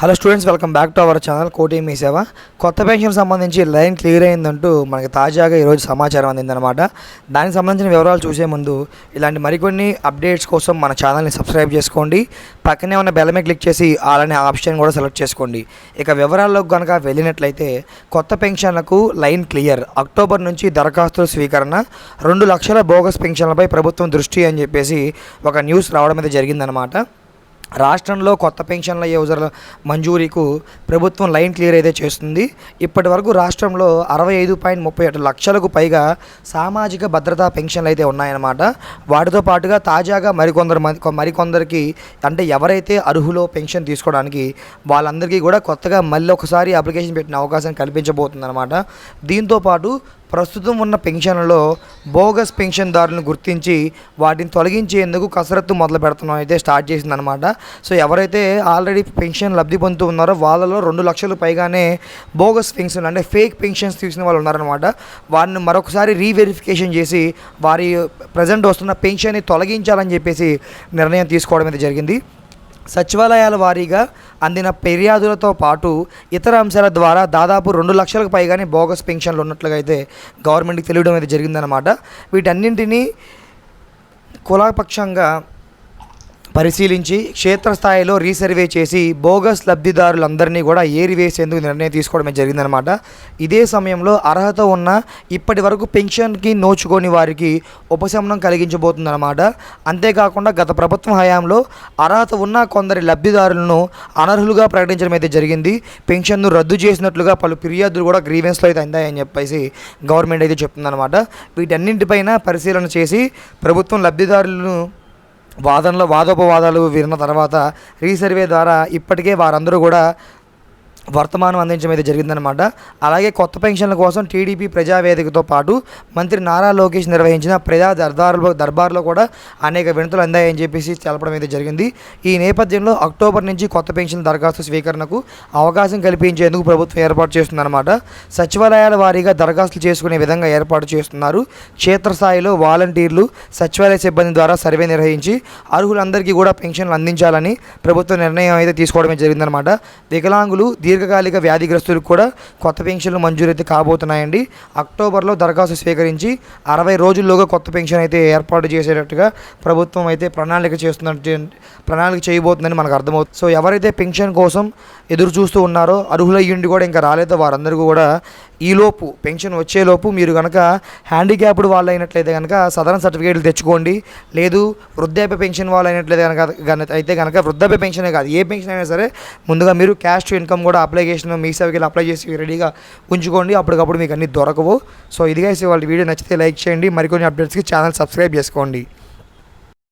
Hello students welcome back to our channel కోటి మీ సేవ కొత్త పెన్షన్ సంబంధించి లైన్ క్లియర్ అయిందంటూ మనకి తాజాగా ఈరోజు సమాచారం అందిందనమాట దానికి సంబంధించిన వివరాలు చూసే ముందు ఇలాంటి మరికొన్ని అప్డేట్స్ కోసం మన ఛానల్ని సబ్స్క్రైబ్ చేసుకోండి. పక్కనే ఉన్న బెల్ మీద క్లిక్ చేసి అలానే ఆప్షన్ కూడా సెలెక్ట్ చేసుకోండి. ఇక వివరాల్లోకి కనుక వెళ్ళినట్లయితే కొత్త పెన్షన్లకు లైన్ క్లియర్. అక్టోబర్ నుంచి దరఖాస్తుల స్వీకరణ రెండు లక్షల బోగస్ పెన్షన్లపై ప్రభుత్వం దృష్టి అని చెప్పేసి ఒక న్యూస్ రావడం అయితే జరిగిందనమాట రాష్ట్రంలో కొత్త పెన్షన్ల యూజర్ల మంజూరీకు ప్రభుత్వం లైన్ క్లియర్ అయితే చేస్తుంది. ఇప్పటి వరకు రాష్ట్రంలో అరవై ఐదు పాయింట్ ముప్పై ఏడు లక్షలకు పైగా సామాజిక భద్రతా పెన్షన్లు అయితే ఉన్నాయన్నమాట. వాటితో పాటుగా తాజాగా మరికొందరు మరికొందరికి అంటే ఎవరైతే అర్హులో పెన్షన్ తీసుకోవడానికి వాళ్ళందరికీ కూడా కొత్తగా మళ్ళీ ఒకసారి అప్లికేషన్ పెట్టిన అవకాశం కల్పించబోతుందన్నమాట. దీంతో పాటు ప్రస్తుతం ఉన్న పెన్షన్లలో బోగస్ పెన్షన్దారులను గుర్తించి వాటిని తొలగించేందుకు కసరత్తు మొదలు పెడుతున్నాం. అయితే స్టార్ట్ చేసిందనమాట సో ఎవరైతే ఆల్రెడీ పెన్షన్ లబ్ధి పొందుతూ ఉన్నారో వాళ్ళలో రెండు లక్షలు పైగానే బోగస్ పెన్షన్ అంటే ఫేక్ పెన్షన్స్ తీసిన వాళ్ళు ఉన్నారనమాట వారిని మరొకసారి రీవెరిఫికేషన్ చేసి వారి ప్రజెంట్ వస్తున్న పెన్షన్ని తొలగించాలని చెప్పేసి నిర్ణయం తీసుకోవడం అయితే జరిగింది. సచివాలయాల వారీగా అందిన ఫిర్యాదులతో పాటు ఇతర అంశాల ద్వారా దాదాపు రెండు లక్షలకు పైగానే బోగస్ పెన్షన్లు ఉన్నట్లుగా అయితే గవర్నమెంట్కి తెలియడం అయితే జరిగిందనమాట వీటన్నింటినీ కులపక్షంగా పరిశీలించి క్షేత్రస్థాయిలో రీసర్వే చేసి బోగస్ లబ్ధిదారులందరినీ కూడా ఏరివేసేందుకు నిర్ణయం తీసుకోవడమే జరిగిందనమాట ఇదే సమయంలో అర్హత ఉన్న ఇప్పటి వరకు పెన్షన్కి నోచుకొని వారికి ఉపశమనం కలిగించబోతుందన్నమాట. అంతేకాకుండా గత ప్రభుత్వం హయాంలో అర్హత ఉన్న కొందరి లబ్ధిదారులను అనర్హులుగా ప్రకటించడం అయితే జరిగింది. పెన్షన్ను రద్దు చేసినట్లుగా పలు ఫిర్యాదులు కూడా గ్రీవెన్స్లో అయితే అందాయని చెప్పేసి గవర్నమెంట్ అయితే చెప్తుందన్నమాట. వీటన్నింటిపైన పరిశీలన చేసి ప్రభుత్వం లబ్ధిదారులను వాదనలో వాదోపవాదాలు విన్న తర్వాత రీసర్వే ద్వారా ఇప్పటికే వారందరూ కూడా వర్తమానం అందించడం అయితే జరిగిందనమాట అలాగే కొత్త పెన్షన్ల కోసం టీడీపీ ప్రజావేదికతో పాటు మంత్రి నారా లోకేష్ నిర్వహించిన ప్రజా దర్బారులో దర్బార్లో కూడా అనేక వినతులు అందాయని చెప్పేసి తెలపడం అయితే జరిగింది. ఈ నేపథ్యంలో అక్టోబర్ నుంచి కొత్త పెన్షన్ దరఖాస్తు స్వీకరణకు అవకాశం కల్పించేందుకు ప్రభుత్వం ఏర్పాటు చేస్తుందన్నమాట. సచివాలయాల వారీగా దరఖాస్తులు చేసుకునే విధంగా ఏర్పాటు చేస్తున్నారు. క్షేత్రస్థాయిలో వాలంటీర్లు సచివాలయ సిబ్బంది ద్వారా సర్వే నిర్వహించి అర్హులందరికీ కూడా పెన్షన్లు అందించాలని ప్రభుత్వ నిర్ణయం అయితే తీసుకోవడమే జరిగిందనమాట వికలాంగులు దీర్ఘకాలిక వ్యాధిగ్రస్తులకు కూడా కొత్త పెన్షన్లు మంజూరైతే కాబోతున్నాయండి. అక్టోబర్లో దరఖాస్తు స్వీకరించి అరవై రోజుల్లోగా కొత్త పెన్షన్ అయితే ఏర్పాటు చేసేటట్టుగా ప్రభుత్వం అయితే ప్రణాళిక చేస్తున్నట్టు ప్రణాళిక చేయబోతుందని మనకు అర్థమవుతుంది. సో ఎవరైతే పెన్షన్ కోసం ఎదురు చూస్తూ ఉన్నారో అర్హులయ్యుండి కూడా ఇంకా రాలేదో. వారందరికీ కూడా ఈలోపు పెన్షన్ వచ్చేలోపు మీరు కనుక హ్యాండిక్యాప్డ్ వాళ్ళు అయినట్లయితే కనుక సదరన్ సర్టిఫికేట్లు తెచ్చుకోండి. లేదు వృద్ధాప్య పెన్షన్ వాళ్ళు అయినట్లయితే కనుక అయితే కనుక వృద్ధాప్య పెన్షనే కాదు ఏ పెన్షన్ అయినా సరే ముందుగా మీరు క్యాష్ టు ఇన్కమ్ కూడా అప్లికేషన్ మీ సేవకి అప్లై చేసి రెడీగా ఉంచుకోండి. అప్పటికప్పుడు మీకు అన్ని దొరకవు. సో ఇదిగా వాళ్ళ వీడియో నచ్చితే లైక్ చేయండి. మరికొన్ని అప్డేట్స్కి ఛానల్ సబ్స్క్రైబ్ చేసుకోండి.